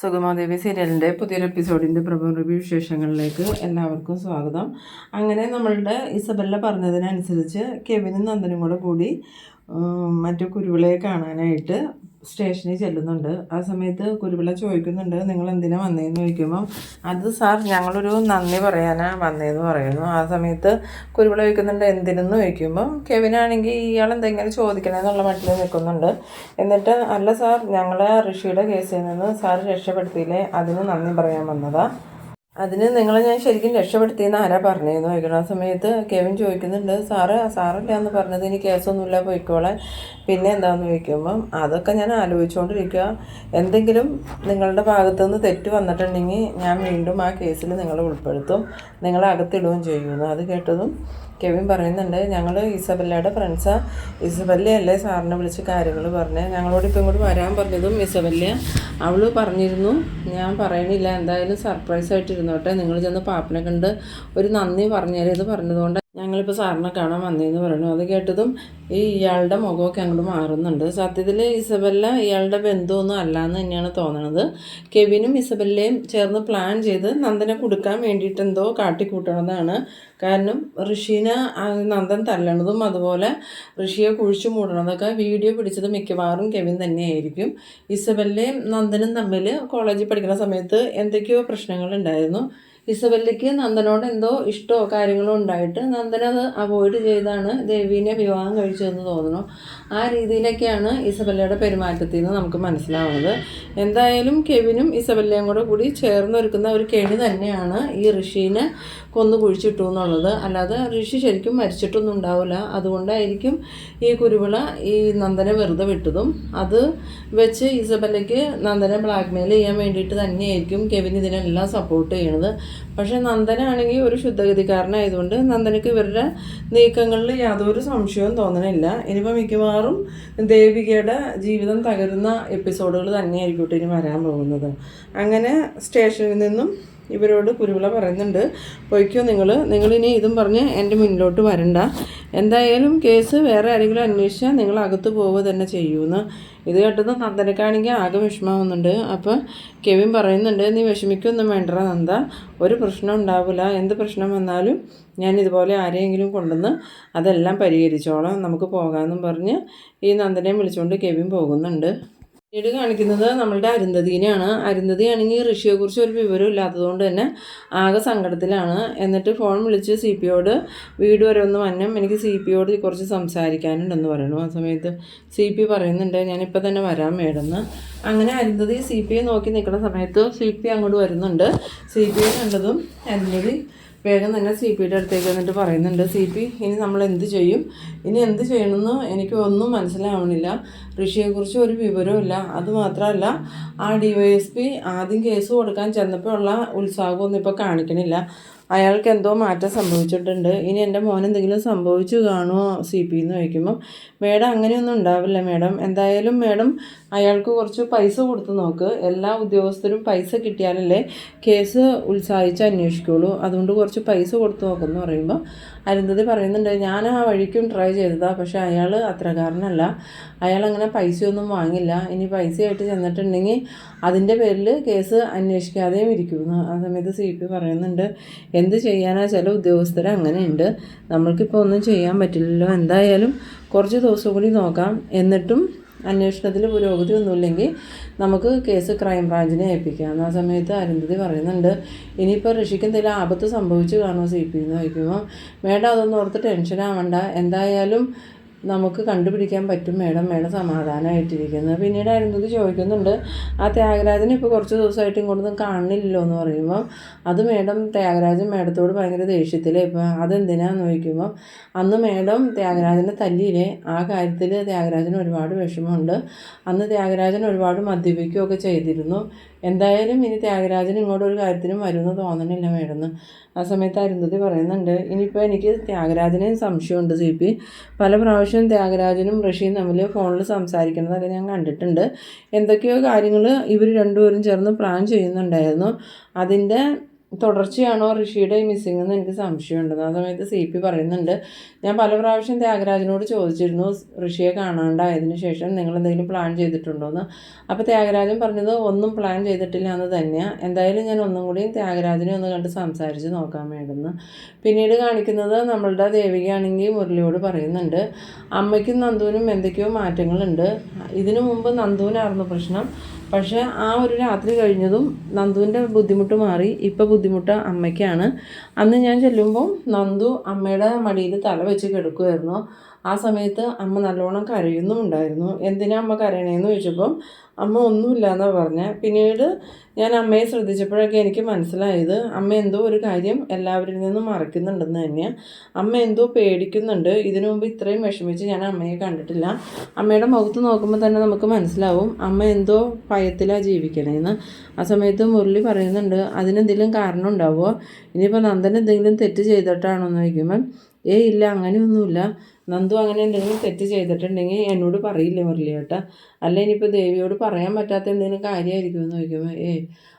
സുഗമാദേവി സീരിയലിന്റെ പുതിയൊരു എപ്പിസോഡിന്റെ പ്രഭു റിവ്യൂ വിശേഷങ്ങളിലേക്ക് എല്ലാവർക്കും സ്വാഗതം. അങ്ങനെ നമ്മളുടെ ഇസബല്ല പറഞ്ഞതിനനുസരിച്ച് കെവിനും നന്ദനും കൂടെ കൂടി മറ്റു കുരുവിളയെ കാണാനായിട്ട് സ്റ്റേഷനിൽ ചെല്ലുന്നുണ്ട്. ആ സമയത്ത് കുരുവിള ചോദിക്കുന്നുണ്ട് നിങ്ങൾ എന്തിനാ വന്നതെന്ന് ചോദിക്കുമ്പം അത് സാർ ഞങ്ങളൊരു നന്ദി പറയാനാ വന്നതെന്ന് പറയുന്നു. ആ സമയത്ത് കുരുവിള ചോദിക്കുന്നുണ്ട് എന്തിനെന്ന്? ചോദിക്കുമ്പം കെവിനാണെങ്കിൽ ഇയാൾ എന്തെങ്കിലും ചോദിക്കണമെന്നുള്ള മട്ടിൽ നിൽക്കുന്നുണ്ട്. എന്നിട്ട് അല്ല സാർ ഞങ്ങളെ ഋഷിയുടെ കേസിൽ നിന്ന് സാർ രക്ഷപ്പെടുത്തിയില്ലേ? അതിന് നന്ദി പറയാൻ വന്നതാ. അതിന് നിങ്ങളെ ഞാൻ ശരിക്കും രക്ഷപ്പെടുത്തിയെന്ന് ആരാ പറഞ്ഞിരുന്നു വൈകുന്ന സമയത്ത് കെവിൻ ചോദിക്കുന്നുണ്ട് സാറ് സാറല്ല എന്ന് പറഞ്ഞത് ഇനി കേസൊന്നുമില്ല പോയിക്കോളെ പിന്നെ എന്താണെന്ന് ചോദിക്കുമ്പം അതൊക്കെ ഞാൻ ആലോചിച്ചുകൊണ്ടിരിക്കുക എന്തെങ്കിലും നിങ്ങളുടെ ഭാഗത്തു നിന്ന് തെറ്റ് വന്നിട്ടുണ്ടെങ്കിൽ ഞാൻ വീണ്ടും ആ കേസിൽ നിങ്ങളെ ഉൾപ്പെടുത്തും. നിങ്ങളെ അകത്തിടുകയും ചെയ്യുമെന്ന് അത് കേട്ടതും കെവിൻ പറയുന്നുണ്ട് ഞങ്ങൾ ഇസബല്ലയുടെ ഫ്രണ്ട്സാ ഇസബല്ലയല്ലേ സാറിനെ വിളിച്ച് കാര്യങ്ങൾ പറഞ്ഞ്? ഞങ്ങളോട് ഇപ്പം ഇങ്ങോട്ട് വരാൻ പറഞ്ഞതും ഇസബല്ല അവൾ പറഞ്ഞിരുന്നു ഞാൻ പറയണില്ല എന്തായാലും സർപ്രൈസ് ആയിട്ടിരുന്നോട്ടെ. നിങ്ങൾ ചെന്ന് പാപ്പനെ കണ്ട് ഒരു നന്ദി പറഞ്ഞു ഇത് പറഞ്ഞതുകൊണ്ട് ഞങ്ങളിപ്പോൾ സാറിനെ കാണാൻ വന്നതെന്ന് പറയുന്നു. അത് കേട്ടതും ഈ ഇയാളുടെ മുഖമൊക്കെ അങ്ങോട്ട് മാറുന്നുണ്ട്. സത്യത്തിൽ ഇസബല്ല ഇയാളുടെ ബന്ധുവൊന്നും അല്ല എന്ന് തന്നെയാണ് തോന്നണത്. കെവിനും ഇസബല്ലയും ചേർന്ന് പ്ലാൻ ചെയ്ത് നന്ദനെ കൊടുക്കാൻ വേണ്ടിയിട്ട് എന്തോ കാട്ടിക്കൂട്ടണതാണ്. കാരണം ഋഷിനെ നന്ദൻ തല്ലണതും അതുപോലെ ഋഷിയെ കുഴിച്ചു മൂടണതൊക്കെ വീഡിയോ പിടിച്ചത് മിക്കവാറും കെവിൻ തന്നെയായിരിക്കും. ഇസബല്ലയും നന്ദനും തമ്മിൽ കോളേജിൽ പഠിക്കുന്ന സമയത്ത് എന്തൊക്കെയോ പ്രശ്നങ്ങളുണ്ടായിരുന്നു. ഇസബല്ലയ്ക്ക് നന്ദനോട് എന്തോ ഇഷ്ടമോ കാര്യങ്ങളോ ഉണ്ടായിട്ട് നന്ദൻ അത് അവോയ്ഡ് ചെയ്താണ് ദേവീനെ വിവാഹം കഴിച്ചതെന്ന് തോന്നുന്നു. ആ രീതിയിലൊക്കെയാണ് ഇസബല്ലയുടെ പെരുമാറ്റത്തിൽ നിന്ന് നമുക്ക് മനസ്സിലാവുന്നത്. എന്തായാലും കെവിനും ഇസബല്ലയും കൂടെ കൂടി ചേർന്നൊരുക്കുന്ന ഒരു കെണി തന്നെയാണ് ഈ ഋഷീനെ കൊന്നു കുഴിച്ചിട്ടു എന്നുള്ളത്. അല്ലാതെ ഋഷി ശരിക്കും മരിച്ചിട്ടൊന്നും ഉണ്ടാവില്ല. അതുകൊണ്ടായിരിക്കും ഈ കുരുവിള ഈ നന്ദനെ വെറുതെ വിട്ടതും. അത് വെച്ച് ഇസബലയ്ക്ക് നന്ദനെ ബ്ലാക്ക്മെയിൽ ചെയ്യാൻ വേണ്ടിയിട്ട് തന്നെയായിരിക്കും കെവിൻ ഇതിനെല്ലാം സപ്പോർട്ട് ചെയ്യണത്. പക്ഷേ നന്ദനാണെങ്കിൽ ഒരു ശുദ്ധഗതിക്കാരനായതുകൊണ്ട് നന്ദനയ്ക്ക് ഇവരുടെ നീക്കങ്ങളിൽ യാതൊരു സംശയവും തോന്നണില്ല. ഇനിയിപ്പോൾ മിക്കവാറും ദേവികയുടെ ജീവിതം തകരുന്ന എപ്പിസോഡുകൾ തന്നെയായിരിക്കും ഇനി വരാൻ പോകുന്നത്. അങ്ങനെ സ്റ്റേഷനിൽ നിന്നും ഇവരോട് കുരുവിള പറയുന്നുണ്ട്. പൊയ്ക്കോ നിങ്ങൾ നിങ്ങളിനി ഇതും പറഞ്ഞ് എന്റെ മുന്നിലോട്ട് വരണ്ട. എന്തായാലും കേസ് വേറെ ആരെങ്കിലും അന്വേഷിച്ചാൽ നിങ്ങൾ അകത്ത് പോവുക തന്നെ ചെയ്യൂന്ന്. ഇത് കേട്ടത് നന്ദനക്കാണെങ്കിൽ ആകെ വിഷമാവുന്നുണ്ട് അപ്പോൾ കെവിൻ പറയുന്നുണ്ട് നീ വിഷമിക്കൊന്നും വേണ്ട നന്ദ. ഒരു പ്രശ്നം ഉണ്ടാവില്ല എന്ത് പ്രശ്നം വന്നാലും ഞാൻ ഇതുപോലെ ആരെയെങ്കിലും കൊണ്ടുവന്ന് അതെല്ലാം പരിഹരിച്ചോളാം. നമുക്ക് പോകാമെന്നും പറഞ്ഞ് ഈ നന്ദനെ വിളിച്ചുകൊണ്ട് കെവിൻ പോകുന്നുണ്ട്. പിന്നീട് കാണിക്കുന്നത് നമ്മളുടെ അരുന്ധതിനെയാണ്. അരുന്ധതിയാണെങ്കിൽ ഋഷിയെക്കുറിച്ച് ഒരു വിവരം ഇല്ലാത്തതുകൊണ്ട് തന്നെ ആകെ സങ്കടത്തിലാണ്. എന്നിട്ട് ഫോൺ വിളിച്ച് സി പിയോട് വീട് വരെ ഒന്ന് വന്നം എനിക്ക് സി പിയോട് കുറച്ച് സംസാരിക്കാനുണ്ടെന്ന് പറയുന്നു ആ സമയത്ത് സി പി പറയുന്നുണ്ട് ഞാനിപ്പോൾ തന്നെ വരാൻ മേടുന്ന അങ്ങനെ അരുന്ധതി സി പി നോക്കി നിൽക്കുന്ന സമയത്ത് സി പി അങ്ങോട്ട് വരുന്നുണ്ട്. സി പി കണ്ടതും അരുന്ധതി വേഗം തന്നെ സി പിയുടെ അടുത്തേക്ക് വന്നിട്ട് പറയുന്നുണ്ട് സി പി ഇനി നമ്മൾ എന്ത് ചെയ്യും? ഇനി എന്ത് ചെയ്യണമെന്ന് എനിക്ക് ഒന്നും മനസ്സിലാവണില്ല. ഋഷിയെക്കുറിച്ച് ഒരു വിവരവും ഇല്ല അതുമാത്രമല്ല ആ ഡി വൈ എസ് പി ആദ്യം കേസ് കൊടുക്കാൻ ചെന്നപ്പോഴുള്ള ഉത്സാഹമൊന്നും ഇപ്പോൾ കാണിക്കണില്ല. അയാൾക്ക് എന്തോ മാറ്റം സംഭവിച്ചിട്ടുണ്ട്. ഇനി എന്റെ മോൻ എന്തെങ്കിലും സംഭവിച്ചു കാണുമോ സി പി എന്ന് ചോദിക്കുമ്പം മേഡം അങ്ങനെയൊന്നും ഉണ്ടാവില്ല മേഡം. എന്തായാലും മേഡം അയാൾക്ക് കുറച്ച് പൈസ കൊടുത്ത് നോക്ക്. എല്ലാ ഉദ്യോഗസ്ഥരും പൈസ കിട്ടിയാലല്ലേ കേസ് ഉത്സാഹിച്ച് അന്വേഷിക്കുള്ളൂ. അതുകൊണ്ട് കുറച്ച് പൈസ കൊടുത്ത് നോക്കെന്ന് പറയുമ്പോൾ അരുന്ധതി പറയുന്നുണ്ട് ഞാൻ ആ വഴിക്കും ട്രൈ ചെയ്തതാണ് പക്ഷേ അയാൾ അത്രകാരനല്ല. അയാൾ അങ്ങനെ പൈസയൊന്നും വാങ്ങില്ല. ഇനി പൈസയായിട്ട് ചെന്നിട്ടുണ്ടെങ്കിൽ അതിന്റെ പേരിൽ കേസ് അന്വേഷിക്കാതെയും ഇരിക്കുമെന്ന് ആ സമയത്ത് സി പി പറയുന്നുണ്ട് എന്ത് ചെയ്യാനാ? ചില ഉദ്യോഗസ്ഥർ അങ്ങനെയുണ്ട്. നമ്മൾക്കിപ്പോൾ ഒന്നും ചെയ്യാൻ പറ്റില്ലല്ലോ. എന്തായാലും കുറച്ച് ദിവസം കൂടി നോക്കാം. എന്നിട്ടും അന്വേഷണത്തിൽ പുരോഗതി ഒന്നുമില്ലെങ്കിൽ നമുക്ക് കേസ് ക്രൈം ബ്രാഞ്ചിനെ ഏൽപ്പിക്കാം. ആ സമയത്ത് അരുന്ധതി പറയുന്നുണ്ട് ഇനിയിപ്പോൾ ഋഷിക്ക് എന്തെങ്കിലും ആപത്ത് സംഭവിച്ചു കാണുമോ സി പി എന്ന്? ചോദിക്കുമ്പോൾ മേഡം അതൊന്നും ഓർത്ത് ടെൻഷൻ ആവണ്ട എന്തായാലും നമുക്ക് കണ്ടുപിടിക്കാൻ പറ്റും മേഡം മേഡം സമാധാനമായിട്ടിരിക്കുന്നത് പിന്നീട് അരുന്ധതി ചോദിക്കുന്നുണ്ട് ആ ത്യാഗരാജനെ ഇപ്പോൾ കുറച്ച് ദിവസമായിട്ട് ഇങ്ങോട്ടൊന്നും കാണുന്നില്ലല്ലോ എന്ന് പറയുമ്പം അത് മേഡം ത്യാഗരാജൻ മേഡത്തോട് ഭയങ്കര ദേഷ്യത്തിലേ ഇപ്പം. അതെന്തിനാന്ന് ചോദിക്കുമ്പം അന്ന് മേഡം ത്യാഗരാജനെ തല്ലിയില്ലേ? ആ കാര്യത്തിൽ ത്യാഗരാജന് ഒരുപാട് വിഷമമുണ്ട്. അന്ന് ത്യാഗരാജൻ ഒരുപാട് മദ്യപിക്കുകയൊക്കെ ചെയ്തിരുന്നു. എന്തായാലും ഇനി ത്യാഗരാജൻ ഇങ്ങോട്ട് ഒരു കാര്യത്തിനും വരുമെന്ന് തോന്നണില്ല മേഡം ആ സമയത്ത് അരുന്ധതി പറയുന്നുണ്ട് ഇനിയിപ്പോൾ എനിക്ക് ത്യാഗരാജനെയും സംശയമുണ്ട് സി പി. പല പ്രാവശ്യം ത്യാഗരാജനും ഋഷിയും തമ്മിൽ ഫോണിൽ സംസാരിക്കുന്നതൊക്കെ ഞാൻ കണ്ടിട്ടുണ്ട്. എന്തൊക്കെയോ കാര്യങ്ങൾ ഇവർ രണ്ടുപേരും ചേർന്ന് പ്ലാൻ ചെയ്യുന്നുണ്ടായിരുന്നു. അതിന്റെ തുടർച്ചയാണോ ഋഷിയുടെ മിസ്സിംഗ് എന്ന് എനിക്ക് സംശയമുണ്ട് ആ സമയത്ത് സി പി പറയുന്നുണ്ട് ഞാൻ പല പ്രാവശ്യം ത്യാഗരാജനോട് ചോദിച്ചിരുന്നു ഋഷിയെ കാണാണ്ടായതിനു ശേഷം നിങ്ങൾ എന്തെങ്കിലും പ്ലാൻ ചെയ്തിട്ടുണ്ടോയെന്ന് അപ്പോൾ ത്യാഗരാജൻ പറഞ്ഞത് ഒന്നും പ്ലാൻ ചെയ്തിട്ടില്ല എന്ന് തന്നെയാണ് എന്തായാലും ഞാൻ ഒന്നും കൂടി ത്യാഗരാജനെ ഒന്ന് കണ്ട് സംസാരിച്ച് നോക്കാൻ വേണ്ടുന്നു പിന്നീട് കാണിക്കുന്നത് നമ്മളുടെ ദേവികയാണെങ്കിൽ മുരളിയോട് പറയുന്നുണ്ട് അമ്മയ്ക്കും നന്ദുവിനും എന്തൊക്കെയോ മാറ്റങ്ങളുണ്ട്. ഇതിനു മുമ്പ് നന്ദുവിനായിരുന്നു പ്രശ്നം. പക്ഷേ ആ ഒരു രാത്രി കഴിഞ്ഞതും നന്ദുവിന്റെ ബുദ്ധിമുട്ട് മാറി. ഇപ്പോൾ ബുദ്ധിമുട്ട് അമ്മയ്ക്കാണ്. അന്ന് ഞാൻ ചെല്ലുമ്പോൾ നന്ദു അമ്മയുടെ മടിയിൽ തല വെച്ച് കിടക്കുമായിരുന്നു ആ സമയത്ത് അമ്മ നല്ലോണം കരയുന്നുമുണ്ടായിരുന്നു. എന്തിനാ അമ്മ കരയണേന്ന് ചോദിച്ചപ്പം അമ്മ ഒന്നുമില്ല എന്നാണ് പറഞ്ഞത് പിന്നീട് ഞാൻ അമ്മയെ ശ്രദ്ധിച്ചപ്പോഴൊക്കെ എനിക്ക് മനസ്സിലായത് അമ്മ എന്തോ ഒരു കാര്യം എല്ലാവരിൽ നിന്നും മറക്കുന്നുണ്ടെന്ന് തന്നെയാണ് അമ്മ എന്തോ പേടിക്കുന്നുണ്ട്. ഇതിനു മുമ്പ് ഇത്രയും വിഷമിച്ച് ഞാൻ അമ്മയെ കണ്ടിട്ടില്ല. അമ്മയുടെ മുഖത്ത് നോക്കുമ്പോൾ തന്നെ നമുക്ക് മനസ്സിലാവും അമ്മ എന്തോ ഭയത്തിലാണ് ജീവിക്കണേന്ന്. ആ സമയത്ത് മുരളി പറയുന്നുണ്ട് അതിനെന്തെങ്കിലും കാരണം ഉണ്ടാവുമോ ഇനിയിപ്പോൾ നന്ദൻ എന്തെങ്കിലും തെറ്റ് ചെയ്തിട്ടാണോ എന്ന് ചോദിക്കുമ്പം ഏയ് ഇല്ല അങ്ങനെയൊന്നുമില്ല. നന്ദു അങ്ങനെ എന്തെങ്കിലും തെറ്റ് ചെയ്തിട്ടുണ്ടെങ്കിൽ എന്നോട് പറയില്ല മുരളി ചേട്ടാ അല്ല ഇനിയിപ്പോൾ ദേവിയോട് പറയാൻ പറ്റാത്ത എന്തെങ്കിലും കാര്യമായിരിക്കുമെന്ന് ചോദിക്കുമ്പോൾ ഏ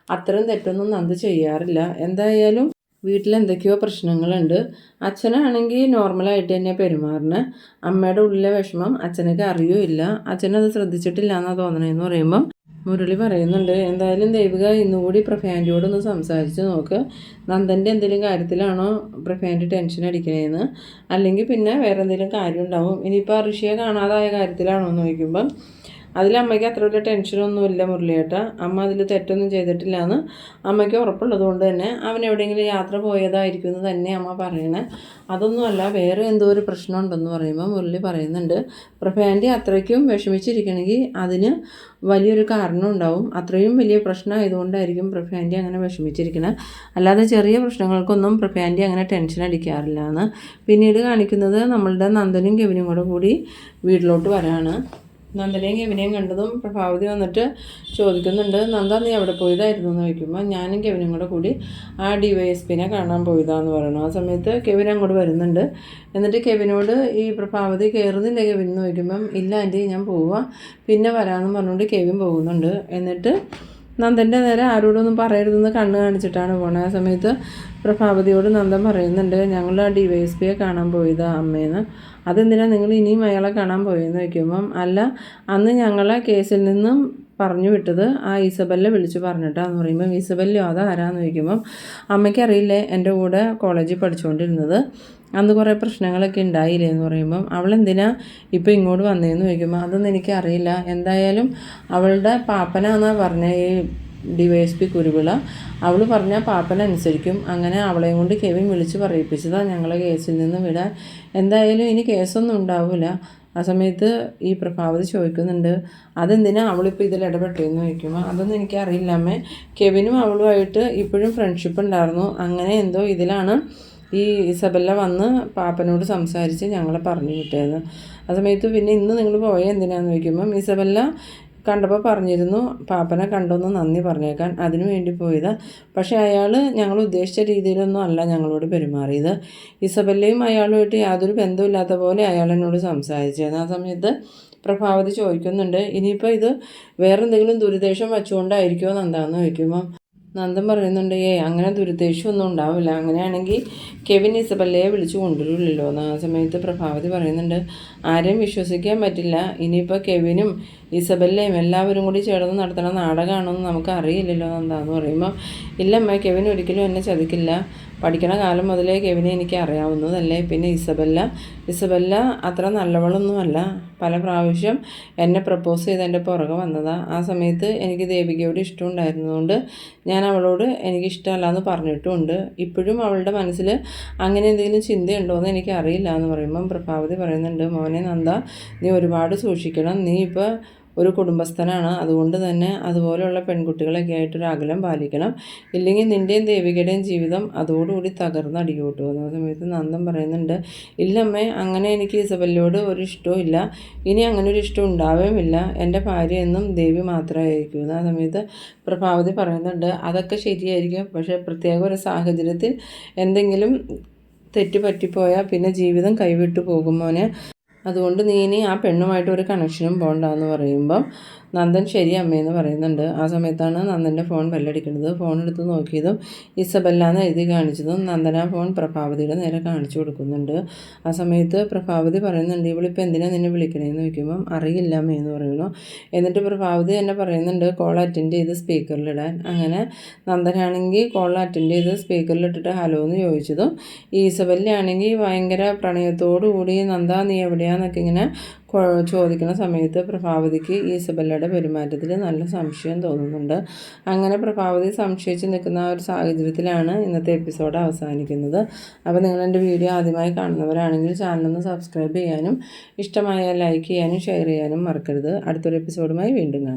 അത്രയും തെറ്റൊന്നും നന്ദു ചെയ്യാറില്ല. എന്തായാലും വീട്ടിൽ എന്തൊക്കെയോ പ്രശ്നങ്ങളുണ്ട്. അച്ഛനാണെങ്കിൽ നോർമലായിട്ട് തന്നെ പെരുമാറുന്നത് അമ്മയുടെ ഉള്ളിലെ വിഷമം അച്ഛനൊക്കെ അറിയുമില്ല. അച്ഛനത് ശ്രദ്ധിച്ചിട്ടില്ല എന്നാണ് തോന്നണതെന്ന് പറയുമ്പം മുരളി പറയുന്നുണ്ട് എന്തായാലും ദേവിക ഇന്നുകൂടി പ്രഫാന്റിയോടൊന്ന് സംസാരിച്ച് നോക്ക്. നന്ദന്റെ എന്തെങ്കിലും കാര്യത്തിലാണോ പ്രഫാന്റ് ടെൻഷൻ അടിക്കണേന്ന്? അല്ലെങ്കിൽ പിന്നെ വേറെ എന്തെങ്കിലും കാര്യം ഉണ്ടാവും? ഇനിയിപ്പോൾ ഋഷിയെ കാണാതായ കാര്യത്തിലാണോ എന്ന് ചോദിക്കുമ്പം അതിൽ അമ്മയ്ക്ക് അത്ര വലിയ ടെൻഷനൊന്നുമില്ല മുരളിയേട്ട. അമ്മ അതിൽ തെറ്റൊന്നും ചെയ്തിട്ടില്ല എന്ന് അമ്മയ്ക്ക് ഉറപ്പുള്ളത് കൊണ്ട് തന്നെ അവൻ എവിടെയെങ്കിലും യാത്ര പോയതായിരിക്കും എന്ന് തന്നെ അമ്മ പറയണേ അതൊന്നുമല്ല വേറെ എന്തോ ഒരു പ്രശ്നമുണ്ടെന്ന് പറയുമ്പോൾ മുരളി പറയുന്നുണ്ട്. പ്രഭാന്റെ അത്രയ്ക്കും വിഷമിച്ചിരിക്കണമെങ്കിൽ അതിന് വലിയൊരു കാരണം ഉണ്ടാവും അത്രയും വലിയ പ്രശ്നമായതുകൊണ്ടായിരിക്കും പ്രഭാന്റെ അങ്ങനെ വിഷമിച്ചിരിക്കുന്നത് അല്ലാതെ ചെറിയ പ്രശ്നങ്ങൾക്കൊന്നും പ്രഭാന്റെ അങ്ങനെ ടെൻഷൻ അടിക്കാറില്ല എന്ന് പിന്നീട് കാണിക്കുന്നത് നമ്മളുടെ നന്ദനും കെവിനും കൂടെ കൂടി വീട്ടിലോട്ട് വരാണ്. നന്ദനെയും കെവിനെയും കണ്ടതും പ്രഭാവതി വന്നിട്ട് ചോദിക്കുന്നുണ്ട് നന്ദ നീ അവിടെ പോയതായിരുന്നു? എന്ന് ചോദിക്കുമ്പോൾ ഞാനും കെവിനും കൂടെ കൂടി ആ ഡി വൈ എസ് പിനെ കാണാൻ പോയതാന്ന് പറയുന്നു. ആ സമയത്ത് കെവിൻ അങ്ങോട്ട് വരുന്നുണ്ട്. എന്നിട്ട് കെവിനോട് ഈ പ്രഭാവതി കയറുന്നില്ല കെവിൻ? എന്ന് ചോദിക്കുമ്പം ഇല്ല ആന്റി ഞാൻ പോവാം. പിന്നെ വരാമെന്ന് പറഞ്ഞുകൊണ്ട് കെവിൻ പോകുന്നുണ്ട്. എന്നിട്ട് നന്ദന്റെ നേരെ ആരോടൊന്നും പറയരുതെന്ന് കണ്ണ് കാണിച്ചിട്ടാണ് പോണത് ആ സമയത്ത് പ്രഭാവതിയോട് നന്ദൻ പറയുന്നുണ്ട് ഞങ്ങൾ ആ ഡി വൈ എസ് പിയെ കാണാൻ പോയത് അമ്മേന്ന്. അതെന്തിനാണ് നിങ്ങൾ ഇനിയും അയാളെ കാണാൻ പോയെന്ന് വയ്ക്കുമ്പം അല്ല അന്ന് ഞങ്ങളെ കേസിൽ നിന്നും പറഞ്ഞു വിട്ടത് ആ ഈസബല്ലെ വിളിച്ച് പറഞ്ഞിട്ടാന്ന് പറയുമ്പം ഈസബല്ലോ അത് ആരാന്ന് ചോദിക്കുമ്പം അമ്മയ്ക്കറിയില്ലേ എന്റെ കൂടെ കോളേജിൽ പഠിച്ചുകൊണ്ടിരുന്നത് അന്ന് കുറേ പ്രശ്നങ്ങളൊക്കെ ഉണ്ടായില്ലേ? എന്ന് പറയുമ്പം അവളെന്തിനാ ഇപ്പോൾ ഇങ്ങോട്ട് വന്നതെന്ന് ചോദിക്കുമ്പോൾ അതൊന്നും എനിക്കറിയില്ല. എന്തായാലും അവളുടെ പാപ്പനാന്നാണ് പറഞ്ഞ ഈ D Y S P Kuruvila. അവൾ പറഞ്ഞാൽ പാപ്പനനുസരിക്കും. അങ്ങനെ അവളെയും കൊണ്ട് കെവിൻ വിളിച്ച് പറയിപ്പിച്ചതാണ് ഞങ്ങളെ കേസിൽ നിന്ന് വിടാൻ. എന്തായാലും ഇനി കേസൊന്നും ഉണ്ടാവില്ല ആ സമയത്ത് ഈ പ്രഭാവതി ചോദിക്കുന്നുണ്ട് അതെന്തിനാ അവളിപ്പോൾ ഇതിൽ ഇടപെട്ടതെന്ന് ചോദിക്കുമ്പോൾ അതൊന്നും എനിക്കറിയില്ല അമ്മേ. കെവിനും അവളുമായിട്ട് ഇപ്പോഴും ഫ്രണ്ട്ഷിപ്പ് ഉണ്ടായിരുന്നു. അങ്ങനെ എന്തോ ഇതിലാണ് ഈ ഇസബല്ല വന്ന് പാപ്പനോട് സംസാരിച്ച് ഞങ്ങളെ പറഞ്ഞു വിട്ടേന്ന്. ആ സമയത്ത് പിന്നെ ഇന്ന് നിങ്ങൾ പോയ എന്തിനാന്ന് ചോദിക്കുമ്പം ഇസബല്ല കണ്ടപ്പോൾ പറഞ്ഞിരുന്നു പാപ്പനെ കണ്ടൊന്ന് നന്ദി പറഞ്ഞേക്കാൻ. അതിനു വേണ്ടി പോയത്. പക്ഷേ അയാൾ ഞങ്ങൾ ഉദ്ദേശിച്ച രീതിയിലൊന്നും അല്ല ഞങ്ങളോട് പെരുമാറിയത്. ഇസബല്ലയും അയാളുമായിട്ട് യാതൊരു ബന്ധമില്ലാത്ത പോലെ അയാൾ എന്നോട് സംസാരിച്ചത് ആ സമയത്ത് പ്രഭാവതി ചോദിക്കുന്നുണ്ട് ഇനിയിപ്പോൾ ഇത് വേറെന്തെങ്കിലും ദുരുദ്ദേശം വെച്ചുകൊണ്ടായിരിക്കുമോ എന്താണെന്ന് ചോദിക്കുമ്പം? നന്ദൻ പറയുന്നുണ്ട് ഏ അങ്ങനെ ദുരുദ്ദേശമൊന്നും ഉണ്ടാവില്ല. അങ്ങനെയാണെങ്കിൽ കെവിൻ ഇസബല്ലയെ വിളിച്ചു കൊണ്ടുവരില്ലല്ലോ. എന്ന് ആ സമയത്ത് പ്രഭാവതി പറയുന്നുണ്ട് ആരെയും വിശ്വസിക്കാൻ പറ്റില്ല. ഇനിയിപ്പോൾ കെവിനും ഇസബല്ലയും എല്ലാവരും കൂടി ചേർന്ന് നടത്തണ നാടകമാണെന്ന് നമുക്ക് അറിയില്ലല്ലോ എന്താന്ന് പറയുമ്പോൾ ഇല്ലമ്മ കെവിൻ ഒരിക്കലും എന്നെ ചതിക്കില്ല. പഠിക്കണ കാലം മുതലേ കെവിനെ എനിക്ക് അറിയാവുന്നതല്ലേ പിന്നെ ഇസബല്ല. ഇസബല്ല അത്ര നല്ലവളൊന്നുമല്ല. പല പ്രാവശ്യം എന്നെ പ്രപ്പോസ് ചെയ്ത് എന്റെ പുറകെ വന്നതാണ് ആ സമയത്ത് എനിക്ക് ദേവികയോട് ഇഷ്ടം ഉണ്ടായിരുന്നതുകൊണ്ട് ഞാൻ അവളോട് എനിക്ക് എന്ന് പറഞ്ഞിട്ടുമുണ്ട്. ഇപ്പോഴും അവളുടെ മനസ്സിൽ അങ്ങനെ എന്തെങ്കിലും ചിന്തയുണ്ടോ എന്ന് എനിക്ക് അറിയില്ല എന്ന് പറയുമ്പം പ്രഭാവതി പറയുന്നുണ്ട് മോനെ നന്ദ നീ ഒരുപാട് സൂക്ഷിക്കണം. നീ ഇപ്പോൾ ഒരു കുടുംബസ്ഥനാണ്. അതുകൊണ്ട് തന്നെ അതുപോലെയുള്ള പെൺകുട്ടികളൊക്കെ ആയിട്ടൊരു അകലം പാലിക്കണം. ഇല്ലെങ്കിൽ നിന്റെയും ദേവികയുടെയും ജീവിതം അതോടുകൂടി തകർന്ന് അടിയോട്ട് എന്ന സമയത്ത് നന്ദം പറയുന്നുണ്ട് ഇല്ലമ്മേ അങ്ങനെ എനിക്ക് ഇസബല്ലോട് ഒരു ഇഷ്ടവും ഇല്ല. ഇനി അങ്ങനെ ഒരു ഇഷ്ടം ഉണ്ടാവുകയുമില്ല എന്റെ ഭാര്യ എന്നും ദേവി മാത്രമായിരിക്കും. ആ സമയത്ത് പ്രഭാവതി പറയുന്നുണ്ട്. അതൊക്കെ ശരിയായിരിക്കും. പക്ഷേ പ്രത്യേക ഒരു സാഹചര്യത്തിൽ എന്തെങ്കിലും തെറ്റ് പറ്റിപ്പോയാൽ പിന്നെ ജീവിതം കൈവിട്ടു പോകും അതുകൊണ്ട് നീ ഇനി ആ പെണ്ണുമായിട്ട് ഒരു കണക്ഷനും പോകണ്ടെന്ന് പറയുമ്പം നന്ദൻ ശരി അമ്മയെന്ന് പറയുന്നുണ്ട്. ആ സമയത്താണ് നന്ദന്റെ ഫോൺ ബെല്ലടിക്കുന്നത്. ഫോൺ എടുത്ത് നോക്കിയതും ഇസബല്ല എന്ന് എഴുതി കാണിച്ചതും നന്ദന ഫോൺ പ്രഭാവതിയുടെ നേരെ കാണിച്ചു കൊടുക്കുന്നുണ്ട്. ആ സമയത്ത് പ്രഭാവതി പറയുന്നുണ്ട് ഇവളിപ്പോൾ എന്തിനാണ് നിന്നെ വിളിക്കണേന്ന് ചോദിക്കുമ്പം അറിയില്ല അമ്മയെന്ന് പറയുന്നു. എന്നിട്ട് പ്രഭാവതി തന്നെ പറയുന്നുണ്ട് കോൾ അറ്റൻഡ് ചെയ്ത് സ്പീക്കറിലിടാൻ. അങ്ങനെ നന്ദനാണെങ്കിൽ കോൾ അറ്റൻഡ് ചെയ്ത് സ്പീക്കറിലിട്ടിട്ട് ഹലോ എന്ന് ചോദിച്ചതും ഈസബല്ലാണെങ്കിൽ ഭയങ്കര പ്രണയത്തോടു കൂടി നന്ദ നീ എവിടെയാന്നൊക്കെ ഇങ്ങനെ ചോദിക്കുന്ന സമയത്ത് പ്രഭാവതിക്ക് ഈസബല്ലയുടെ പെരുമാറ്റത്തിൽ നല്ല സംശയം തോന്നുന്നുണ്ട്. അങ്ങനെ പ്രഭാവതി സംശയിച്ച് നിൽക്കുന്ന ഒരു സാഹചര്യത്തിലാണ് ഇന്നത്തെ എപ്പിസോഡ് അവസാനിക്കുന്നത്. അപ്പോൾ നിങ്ങൾ എന്റെ വീഡിയോ ആദ്യമായി കാണുന്നവരാണെങ്കിൽ ചാനലൊന്ന് സബ്സ്ക്രൈബ് ചെയ്യാനും ഇഷ്ടമായാൽ ലൈക്ക് ചെയ്യാനും ഷെയർ ചെയ്യാനും മറക്കരുത്. അടുത്തൊരു എപ്പിസോഡുമായി വീണ്ടും കാണാം.